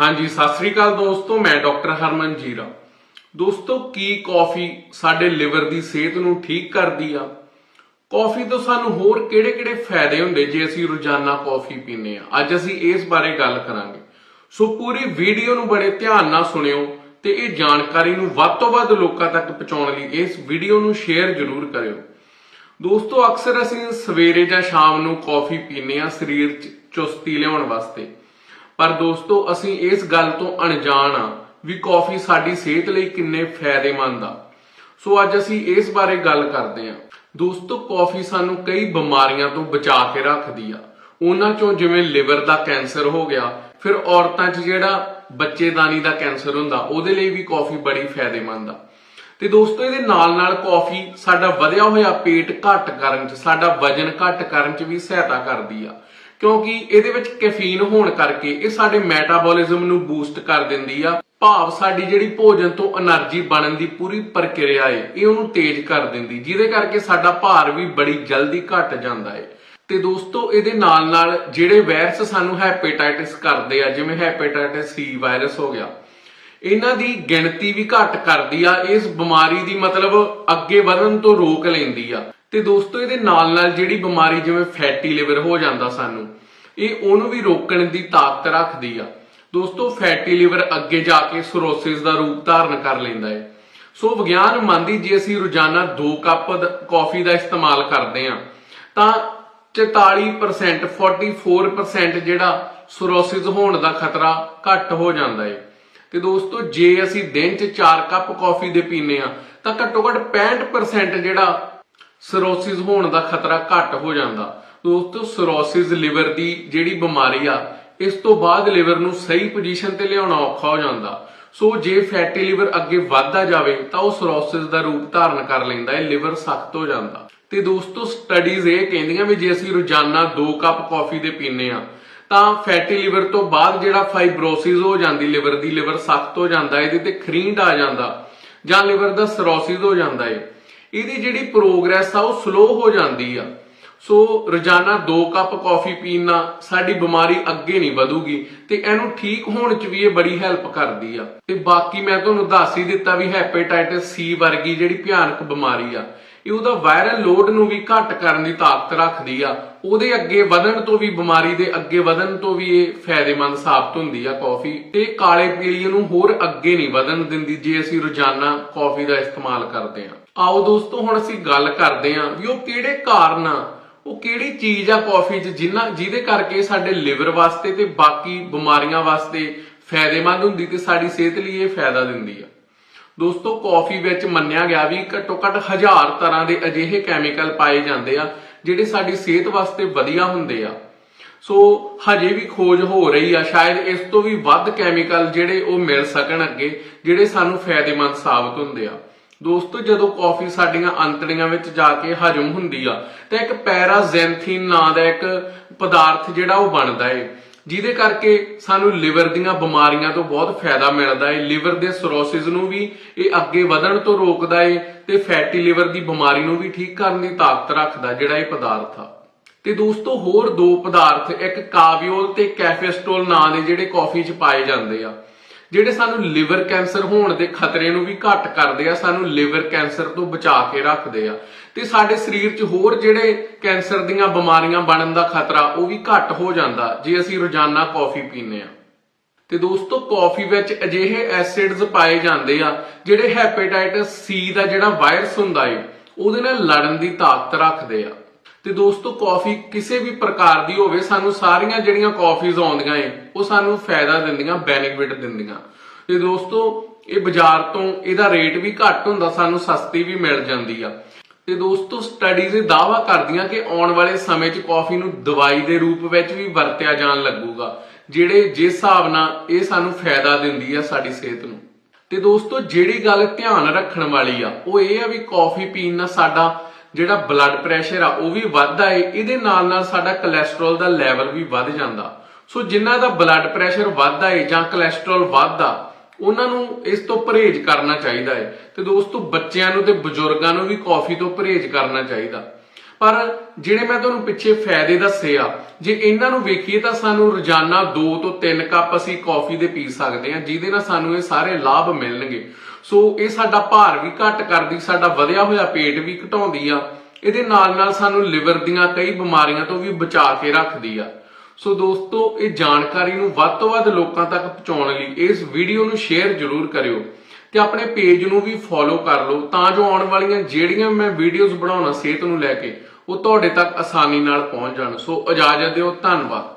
ਹਾਂਜੀ, ਸਤਿ ਸ੍ਰੀ ਅਕਾਲ ਦੋਸਤੋ, ਮੈਂ ਡਾਕਟਰ ਹਰਮਨ ਜੀਰਾ। ਦੋਸਤੋ, ਕੀ ਕਾਫੀ ਸਾਡੇ ਲਿਵਰ ਦੀ ਸਿਹਤ ਨੂੰ ਠੀਕ ਕਰਦੀ ਆ? ਕਾਫੀ ਤੋਂ ਸਾਨੂੰ ਹੋਰ ਕਿਹੜੇ-ਕਿਹੜੇ ਫਾਇਦੇ ਹੁੰਦੇ ਜੇ ਅਸੀਂ ਰੋਜ਼ਾਨਾ ਕਾਫੀ ਪੀਂਦੇ ਆ? ਅੱਜ ਅਸੀਂ ਇਸ ਬਾਰੇ ਗੱਲ ਕਰਾਂਗੇ। ਸੋ ਪੂਰੀ ਵੀਡੀਓ ਨੂੰ ਬੜੇ ਧਿਆਨ ਨਾਲ ਸੁਣਿਓ ਤੇ ਇਹ ਜਾਣਕਾਰੀ ਨੂੰ ਵੱਧ ਤੋਂ ਵੱਧ ਲੋਕਾਂ ਤੱਕ ਪਹੁੰਚਾਉਣ ਲਈ ਇਸ ਵੀਡੀਓ ਨੂੰ ਸ਼ੇਅਰ ਜ਼ਰੂਰ ਕਰਿਓ। ਦੋਸਤੋ, ਅਕਸਰ ਅਸੀਂ ਸਵੇਰੇ ਜਾਂ ਸ਼ਾਮ ਨੂੰ ਕਾਫੀ ਪੀਨੇ ਆ ਸਰੀਰ 'ਚ ਚੁਸਤੀ ਲਿਆਉਣ ਵਾਸਤੇ। ਪਰ ਦੋਸਤੋ, ਅਸੀਂ ਇਸ ਗੱਲ ਤੋਂ ਅਣਜਾਣ ਆ ਵੀ ਕਾਫੀ ਸਾਡੀ ਸਿਹਤ ਲਈ ਕਿੰਨੇ ਫਾਇਦੇਮੰਦ ਆ। ਸੋ ਅੱਜ ਅਸੀਂ ਇਸ ਬਾਰੇ ਗੱਲ ਕਰਦੇ ਹਾਂ। ਦੋਸਤੋ, ਕਾਫੀ ਸਾਨੂੰ ਕਈ ਬਿਮਾਰੀਆਂ ਤੋਂ ਬਚਾ ਕੇ ਰੱਖਦੀ ਆ। ਉਹਨਾਂ ਚੋਂ ਜਿਵੇਂ ਲਿਵਰ ਦਾ ਕੈਂਸਰ ਹੋ ਗਿਆ, ਫਿਰ ਔਰਤਾਂ 'ਚ ਜਿਹੜਾ ਬੱਚੇਦਾਨੀ ਦਾ ਕੈਂਸਰ ਹੁੰਦਾ, ਉਹਦੇ ਲਈ ਵੀ ਕਾਫੀ ਬੜੀ ਫਾਇਦੇਮੰਦ ਆ। ਤੇ ਦੋਸਤੋ, ਇਹਦੇ ਨਾਲ ਨਾਲ ਕਾਫੀ ਸਾਡਾ ਵਧਿਆ ਹੋਇਆ ਪੇਟ ਘੱਟ ਕਰਨ 'ਚ, ਸਾਡਾ ਵਜਨ ਘੱਟ ਕਰਨ 'ਚ ਵੀ ਸਹਾਇਤਾ ਕਰਦੀ ਆ। ਕਿਉਂਕਿ ਇਹਦੇ ਵਿੱਚ ਕੈਫੀਨ ਹੋਣ ਕਰਕੇ ਇਹ ਸਾਡੇ ਮੈਟਾਬੋਲਿਜ਼ਮ ਨੂੰ ਬੂਸਟ ਕਰ ਦਿੰਦੀ ਆ। ਭਾਵ ਸਾਡੀ ਜਿਹੜੀ ਭੋਜਨ ਤੋਂ એનર્ਜੀ ਬਣਨ ਦੀ ਪੂਰੀ ਪ੍ਰਕਿਰਿਆ ਏ, ਇਹ ਉਹਨੂੰ ਤੇਜ਼ ਕਰ ਦਿੰਦੀ। ਜਿਹਦੇ ਕਰਕੇ ਸਾਡਾ ਭਾਰ ਵੀ ਬੜੀ ਜਲਦੀ ਘਟ ਜਾਂਦਾ ਏ। ਤੇ ਦੋਸਤੋ, ਇਹਦੇ ਨਾਲ ਨਾਲ ਜਿਹੜੇ ਵਾਇਰਸ ਸਾਨੂੰ ਹੈਪੇਟਾਈਟਿਸ ਕਰਦੇ ਆ, ਜਿਵੇਂ ਹੈਪੇਟਾਈਟਿਸ ਸੀ ਵਾਇਰਸ ਹੋ ਗਿਆ, ਇਹਨਾਂ ਦੀ ਗਿਣਤੀ ਵੀ ਘਟ ਕਰਦੀ ਆ। ਇਸ ਬਿਮਾਰੀ ਦੀ ਮਤਲਬ ਅੱਗੇ ਵਧਣ ਤੋਂ ਰੋਕ ਲੈਂਦੀ ਆ। ਤੇ ਦੋਸਤੋ, ਇਹਦੇ ਨਾਲ ਨਾਲ ਜਿਹੜੀ ਬਿਮਾਰੀ ਜਿਵੇਂ ਫੈਟੀ ਲਿਵਰ ਹੋ ਜਾਂਦਾ ਸਾਨੂੰ, ਇਹ ਉਹਨੂੰ ਵੀ ਰੋਕਣ ਦੀ ਤਾਕਤ ਰੱਖਦੀ ਆ। ਦੋਸਤੋ ਫੈਟੀ ਲਿਵਰ ਅੱਗੇ ਜਾ ਕੇ ਸਰੋਸਿਸ ਦਾ ਰੂਪ ਧਾਰਨ ਕਰ ਲੈਂਦਾ ਹੈ ਸੋ ਵਿਗਿਆਨ ਮੰਨਦੀ ਜੇ ਅਸੀਂ ਰੋਜ਼ਾਨਾ 2 ਕੱਪ ਕਾਫੀ ਦਾ ਇਸਤੇਮਾਲ ਕਰਦੇ ਆ, ਤਾਂ 44% 44% ਜਿਹੜਾ ਸਰੋਸਿਸ ਹੋਣ ਦਾ ਖਤਰਾ ਘੱਟ ਹੋ ਜਾਂਦਾ ਹੈ ਤੇ ਦੋਸਤੋ, ਜੇ ਅਸੀਂ ਦਿਨ 'ਚ 4 ਕੱਪ ਕਾਫੀ ਦੇ ਪੀਨੇ ਆ, ਤਾਂ ਘੱਟੋ ਘੱਟ 65% ਜਿਹੜਾ ਸਰੋਸਿਸ ਹੋਣ ਦਾ ਖਤਰਾ ਘੱਟ ਹੋ ਜਾਂਦਾ। ਦੋਸਤੋ ਸਰੋਸਿਸ ਲਿਵਰ ਦੀ ਜਿਹੜੀ ਬਿਮਾਰੀ ਆ, ਇਸ ਤੋਂ ਬਾਅਦ ਲਿਵਰ ਨੂੰ ਸਹੀ ਪੋਜੀਸ਼ਨ ਤੇ ਲਿਆਉਣਾ ਔਖਾ ਹੋ ਜਾਂਦਾ। ਸੋ ਜੇ ਫੈਟੀ ਲਿਵਰ ਅੱਗੇ ਵੱਧਦਾ ਜਾਵੇ, ਤਾਂ ਉਹ ਸਰੋਸਿਸ ਦਾ ਰੂਪ ਧਾਰਨ ਕਰ ਲੈਂਦਾ ਹੈ ਲਿਵਰ ਸਖਤ ਹੋ ਜਾਂਦਾ। ਤੇ ਦੋਸਤੋ ਸਟੱਡੀਜ਼ ਇਹ ਕਹਿੰਦੀਆਂ ਵੀ ਜੇ ਅਸੀਂ ਰੋਜ਼ਾਨਾ 2 ਕੱਪ ਕਾਫੀ ਦੇ ਪੀਨੇ ਆ ਤਾਂ ਫੈਟੀ ਲਿਵਰ ਤੋਂ ਬਾਅਦ ਜਿਹੜਾ ਫਾਈਬਰੋਸਿਸ ਹੋ ਜਾਂਦੀ ਲਿਵਰ ਦੀ ਲਿਵਰ ਸਖਤ ਹੋ ਜਾਂਦਾ, ਇਹਦੇ ਤੇ ਖਰੀਂਡ ਆ ਜਾਂਦਾ, ਜਾਂ ਲਿਵਰ ਦਾ ਸਰੋਸਿਸ ਹੋ ਜਾਂਦਾ ਹੈ ਇਹਦੀ ਜਿਹੜੀ ਪ੍ਰੋਗਰੈਸ ਆ, ਉਹ ਸਲੋ ਹੋ ਜਾਂਦੀ ਆ। ਸੋ ਰੋਜ਼ਾਨਾ 2 ਕੱਪ ਕਾਫੀ ਪੀਣ ਨਾਲ ਸਾਡੀ ਬਿਮਾਰੀ ਅੱਗੇ ਨਹੀਂ ਵਧੂਗੀ ਤੇ ਇਹਨੂੰ ਠੀਕ ਹੋਣ 'ਚ ਵੀ ਇਹ ਬੜੀ ਹੈਲਪ ਕਰਦੀ ਆ। ਤੇ ਬਾਕੀ ਮੈਂ ਤੁਹਾਨੂੰ ਦੱਸ ਹੀ ਦਿੱਤਾ ਵੀ ਹੈਪੇਟਾਈਟਿਸ ਸੀ ਵਰਗੀ ਜਿਹੜੀ ਭਿਆਨਕ ਬਿਮਾਰੀ ਆ, ਇਹ ਉਹਦਾ ਵਾਇਰਲ ਲੋਡ ਨੂੰ ਵੀ ਘੱਟ ਕਰਨ ਦੀ ਤਾਕਤ ਰੱਖਦੀ ਆ। ਉਹਦੇ ਅੱਗੇ ਵਧਣ ਤੋਂ ਵੀ, ਬਿਮਾਰੀ ਦੇ ਅੱਗੇ ਵਧਣ ਤੋਂ ਵੀ ਇਹ ਫਾਇਦੇਮੰਦ ਸਾਬਤ ਹੁੰਦੀ ਆ ਕਾਫੀ ਤੇ ਕਾਲੇ ਪੀਲੀਏ ਨੂੰ ਹੋਰ ਅੱਗੇ ਨਹੀਂ ਵਧਣ ਦਿੰਦੀ ਜੇ ਅਸੀਂ ਰੋਜ਼ਾਨਾ ਕਾਫੀ ਦਾ ਇਸਤੇਮਾਲ ਕਰਦੇ ਆ। ਆਓ ਦੋਸਤੋ, ਹੁਣ ਅਸੀਂ ਗੱਲ ਕਰਦੇ ਆ ਵੀ ਉਹ ਕਿਹੜੇ ਕਾਰਨ ਆ, ਉਹ ਕਿਹੜੀ ਚੀਜ਼ ਆ ਕਾਫੀ 'ਚ ਜਿੰਨਾ ਜਿਹਦੇ ਕਰਕੇ ਸਾਡੇ ਲਿਵਰ ਵਾਸਤੇ ਤੇ ਬਾਕੀ ਬਿਮਾਰੀਆਂ ਵਾਸਤੇ ਫਾਇਦੇਮੰਦ ਹੁੰਦੀ ਤੇ ਸਾਡੀ ਸਿਹਤ ਲਈ ਇਹ ਫਾਇਦਾ ਦਿੰਦੀ ਆ। ਦੋਸਤੋ ਕਾਫੀ ਵਿੱਚ ਮੰਨਿਆ ਗਿਆ ਵੀ ਘੱਟੋ ਘੱਟ ਹਜ਼ਾਰ ਤਰ੍ਹਾਂ ਦੇ ਅਜਿਹੇ ਕੈਮੀਕਲ ਪਾਏ ਜਾਂਦੇ ਆ, ਜਿਹੜੇ ਸਾਡੀ ਸਿਹਤ ਵਾਸਤੇ ਵਧੀਆ ਹੁੰਦੇ ਆ। ਸੋ, ਹਜੇ ਵੀ ਖੋਜ ਹੋ ਰਹੀ ਆ, ਸ਼ਾਇਦ ਇਸ ਤੋਂ ਵੀ ਵੱਧ ਕੈਮੀਕਲ ਜਿਹੜੇ ਉਹ ਮਿਲ ਸਕਣ ਅੱਗੇ, ਜਿਹੜੇ ਸਾਨੂੰ ਫਾਇਦੇਮੰਦ ਸਾਬਤ ਹੁੰਦੇ ਆ। ਦੋਸਤੋ, ਜਦੋਂ ਕਾਫੀ ਸਾਡੀਆਂ ਅੰਤੜੀਆਂ ਵਿੱਚ ਜਾ ਕੇ ਹਜਮ ਹੁੰਦੀ ਆ, ਤਾਂ ਇੱਕ ਪੈਰਾਜ਼ੈਂਥਿਨ ਨਾਂ ਦਾ ਇੱਕ ਪਦਾਰਥ ਜਿਹੜਾ ਉਹ ਬਣਦਾ ਏ, ਜਿਹਦੇ ਕਰਕੇ ਸਾਨੂੰ ਲਿਵਰ ਦੀਆਂ ਬਿਮਾਰੀਆਂ ਤੋਂ ਬਹੁਤ ਫਾਇਦਾ ਮਿਲਦਾ ਏ, ਲਿਵਰ ਦੇ ਸਰੋਸਿਸ ਨੂੰ ਵੀ ਇਹ ਅੱਗੇ ਵਧਣ ਤੋਂ ਰੋਕਦਾ ਏ, ਤੇ ਫੈਟੀ ਲਿਵਰ ਦੀ ਬਿਮਾਰੀ ਨੂੰ ਵੀ ਠੀਕ ਕਰਨ ਦੀ ਤਾਕਤ ਰੱਖਦਾ ਜਿਹੜਾ ਇਹ ਪਦਾਰਥ ਆ। ਤੇ ਦੋਸਤੋ, ਹੋਰ ਦੋ ਪਦਾਰਥ, ਇੱਕ ਕਾਵਿਓਲ ਤੇ ਕੈਫੇਸਟੋਲ ਨਾਂ ਦੇ ਜਿਹੜੇ ਕਾਫੀ 'ਚ ਪਾਏ ਜਾਂਦੇ ਆ। ਜਿਹੜੇ ਸਾਨੂੰ ਲਿਵਰ ਕੈਂਸਰ ਹੋਣ ਦੇ ਖਤਰੇ ਨੂੰ ਵੀ ਘੱਟ ਕਰਦੇ ਆ, ਸਾਨੂੰ ਲਿਵਰ ਕੈਂਸਰ ਤੋਂ ਬਚਾ ਕੇ ਰੱਖਦੇ ਆ। ਤੇ ਸਾਡੇ ਸਰੀਰ 'ਚ ਹੋਰ ਜਿਹੜੇ ਕੈਂਸਰ ਦੀਆਂ ਬਿਮਾਰੀਆਂ ਬਣਨ ਦਾ ਖਤਰਾ, ਉਹ ਵੀ ਘੱਟ ਹੋ ਜਾਂਦਾ, ਜੇ ਅਸੀਂ ਰੋਜ਼ਾਨਾ ਕਾਫੀ ਪੀਂਦੇ ਆ। ਤੇ ਦੋਸਤੋ ਕਾਫੀ ਵਿੱਚ ਅਜਿਹੇ ਐਸਿਡਸ ਪਾਏ ਜਾਂਦੇ ਆ, ਜਿਹੜੇ ਹੈਪੇਟਾਈਟਸ ਸੀ ਦਾ ਜਿਹੜਾ ਵਾਇਰਸ ਹੁੰਦਾ ਏ, ਉਹਦੇ ਨਾਲ ਲੜਨ ਦੀ ਤਾਕਤ ਰੱਖਦੇ ਆ। ਤੇ ਦੋਸਤੋ ਕਾਫੀ ਕਿਸੇ ਵੀ ਪ੍ਰਕਾਰ ਦੀ ਹੋਵੇ, ਸਾਨੂੰ ਸਾਰੀਆਂ ਜਿਹੜੀਆਂ ਕਾਫੀਜ਼ ਆਉਂਦੀਆਂ ਏ, ਉਹ ਸਾਨੂੰ ਫਾਇਦਾ ਦਿੰਦੀਆਂ ਬੈਨੀਫਿਟ ਦਿੰਦੀਆਂ। ਤੇ ਦੋਸਤੋ, ਇਹ ਬਾਜ਼ਾਰ ਤੋਂ ਇਹਦਾ ਰੇਟ ਵੀ ਘੱਟ ਹੁੰਦਾ, ਸਾਨੂੰ ਸਸਤੀ ਵੀ ਮਿਲ ਜਾਂਦੀ ਆ। ਤੇ ਦੋਸਤੋ ਸਟੱਡੀਜ਼ ਇਹ ਦਾਵਾ ਕਰਦੀਆਂ ਕਿ ਆਉਣ ਵਾਲੇ ਸਮੇਂ 'ਚ ਕਾਫੀ ਨੂੰ ਦਵਾਈ ਦੇ ਰੂਪ ਵਿੱਚ ਵੀ ਵਰਤਿਆ ਜਾਣ ਲੱਗੂਗਾ, ਜਿਹੜੇ ਜਿਸ ਹਿਸਾਬ ਨਾਲ ਇਹ ਸਾਨੂੰ ਫਾਇਦਾ ਦਿੰਦੀ ਆ ਸਾਡੀ ਸਿਹਤ ਨੂੰ। ਤੇ ਦੋਸਤੋ, ਜਿਹੜੀ ਗੱਲ ਧਿਆਨ ਰੱਖਣ ਵਾਲੀ ਆ, ਉਹ ਇਹ ਆ ਵੀ ਕਾਫੀ ਪੀਣ ਨਾਲ ਸਾਡਾ ਜਿਹੜਾ ਬਲੱਡ ਪ੍ਰੈਸ਼ਰ ਆ, ਉਹ ਵੀ ਵੱਧਦਾ ਏ, ਇਹਦੇ ਨਾਲ ਨਾਲ ਸਾਡਾ ਕੋਲੇਸਟ੍ਰੋਲ ਦਾ ਲੈਵਲ ਵੀ ਵੱਧ ਜਾਂਦਾ। ਸੋ ਜਿਨ੍ਹਾਂ ਦਾ ਬਲੱਡ ਪ੍ਰੈਸ਼ਰ ਵੱਧਦਾ ਏ ਜਾਂ ਕੋਲੇਸਟ੍ਰੋਲ ਵੱਧਦਾ, ਉਹਨਾਂ ਨੂੰ ਇਸ ਤੋਂ ਪਰਹੇਜ਼ ਕਰਨਾ ਚਾਹੀਦਾ ਏ। ਤੇ ਦੋਸਤੋ, ਬੱਚਿਆਂ ਨੂੰ ਤੇ ਬਜ਼ੁਰਗਾਂ ਨੂੰ ਵੀ ਕਾਫੀ ਤੋਂ ਪਰਹੇਜ਼ ਕਰਨਾ ਚਾਹੀਦਾ। ਪਰ ਜਿਹੜੇ ਮੈਂ ਤੁਹਾਨੂੰ ਪਿੱਛੇ ਫਾਇਦੇ ਦੱਸੇ ਆ, ਜੇ ਇਹਨਾਂ ਨੂੰ ਵੇਖੀਏ ਤਾਂ ਸਾਨੂੰ ਰੋਜ਼ਾਨਾ 2 ਤੋਂ 3 ਕੱਪ ਅਸੀਂ ਕਾਫੀ ਦੇ ਪੀ ਸਕਦੇ ਹਾਂ, ਜਿਹਦੇ ਨਾਲ ਸਾਨੂੰ ਇਹ ਸਾਰੇ ਲਾਭ ਮਿਲਣਗੇ। ਸੋ ਇਹ ਸਾਡਾ ਭਾਰ ਵੀ ਘੱਟ ਕਰਦੀ, ਸਾਡਾ ਵਧਿਆ ਹੋਇਆ ਪੇਟ ਵੀ ਘਟਾਉਂਦੀ ਆ, ਇਹਦੇ ਨਾਲ ਨਾਲ ਸਾਨੂੰ ਲਿਵਰ ਦੀਆਂ ਕਈ ਬਿਮਾਰੀਆਂ ਤੋਂ ਵੀ ਬਚਾ ਕੇ ਰੱਖਦੀ ਆ। ਸੋ ਦੋਸਤੋ, ਇਹ ਜਾਣਕਾਰੀ ਨੂੰ ਵੱਧ ਤੋਂ ਵੱਧ ਲੋਕਾਂ ਤੱਕ ਪਹੁੰਚਾਉਣ ਲਈ ਇਸ ਵੀਡੀਓ ਨੂੰ ਸ਼ੇਅਰ ਜ਼ਰੂਰ ਕਰਿਓ ਤੇ ਆਪਣੇ ਪੇਜ ਨੂੰ ਵੀ ਫੋਲੋ ਕਰ ਲਓ, ਤਾਂ ਜੋ ਆਉਣ ਵਾਲੀਆਂ ਜਿਹੜੀਆਂ ਮੈਂ ਵੀਡੀਓਜ਼ ਬਣਾਉਣਾ, ਸਿਹਤ ਨੂੰ ਲੈ ਕੇ ਉਹ ਤੁਹਾਡੇ ਤੱਕ ਆਸਾਨੀ ਨਾਲ ਪਹੁੰਚ ਜਾਣ। ਸੋ ਇਜਾਜ਼ਤ ਦਿਓ ਧੰਨਵਾਦ।